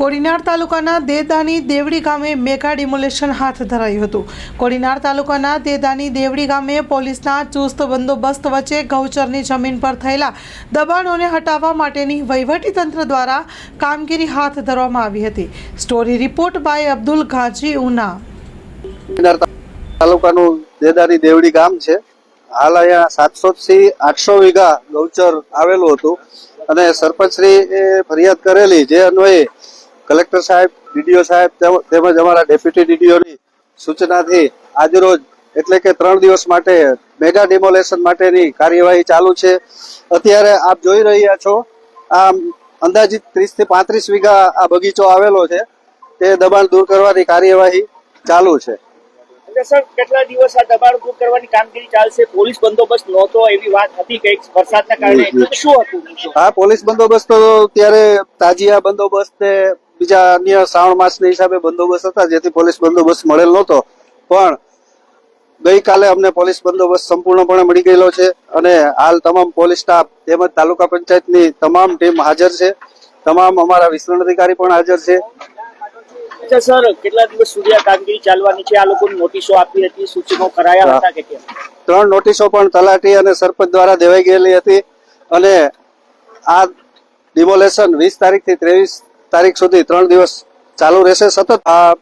કોડીનાર તાલુકાના દેદાની દેવડી ગામે mega demolition હાથ ધરાયું હતું. કોડીનાર તાલુકાના દેદાની દેવડી ગામે પોલીસના ચુસ્ત બંદોબસ્ત વચ્ચે ગૌચરની જમીન પર થયેલા દબાણોને હટાવવા માટેની વહીવટીતંત્ર દ્વારા કામગીરી હાથ ધરવામાં આવી હતી. Story report by Abdul Ghazi Una. તાલુકાનું દેદાની દેવડી ગામ છે. હાલ અહીંયા સાતસો થી આઠસો વીઘા ગૌચર આવેલું હતું. અને સરપંચશ્રી એ ફરિયાદ કરેલી, જે અન્વયે કલેક્ટર સાહેબ ડીડીઓ સાહેબ તેમજ અમારા ડેપ્યુટી ડીડીઓની સૂચનાથી આજરોજ એટલે કે ત્રણ દિવસ માટે મેગા ડિમોલેશન માટેની કાર્યવાહી ચાલુ છે. અત્યારે આપ જોઈ રહ્યા છો આ અંદાજિત ત્રીસથી પાંત્રીસ વીઘા આ બગીચો આવેલો છે. તે દબાણ દૂર કરવાની કાર્યવાહી ચાલુ છે. એટલે સર કેટલા દિવસ આ દબાણ દૂર કરવાની કામગીરી ચાલશે? પોલીસ બંદોબસ્ત નહોતો એવી વાત હતી કે વરસાદના કારણે? શું હતું? હા પોલીસ બંદોબસ્ત તો ત્યારે તાજિયા બંદોબસ્ત બીજા અન્ય શ્રાવણ માસના હિસાબે બંદોબસ્ત હતા જેથી પોલીસ બંદોબસ્ત મળેલ નહોતો. પણ ગઈકાલે અમને પોલીસ બંદોબસ્ત સંપૂર્ણપણે મળી ગયેલો છે અને હાલ તમામ પોલીસ સ્ટાફ તેમજ તાલુકા પંચાયતની તમામ ટીમ હાજર છે. તમામ અમારા વિસ્તરણ અધિકારી પણ હાજર છે. સર કેટલા દિવસ સુધી આ કામગીરી ચાલવાની છે? આ લોકોને નોટિસો આપી હતી સૂચનો કરાયા હતા કે ત્રણ નોટિસો પણ તલાટી અને સરપંચ દ્વારા દેવાઈ ગયેલી હતી અને આ ડિમોલેશન વીસ તારીખથી ત્રેવીસ તારીખ સુધી ત્રણ દિવસ ચાલુ રહેશે સતત. આ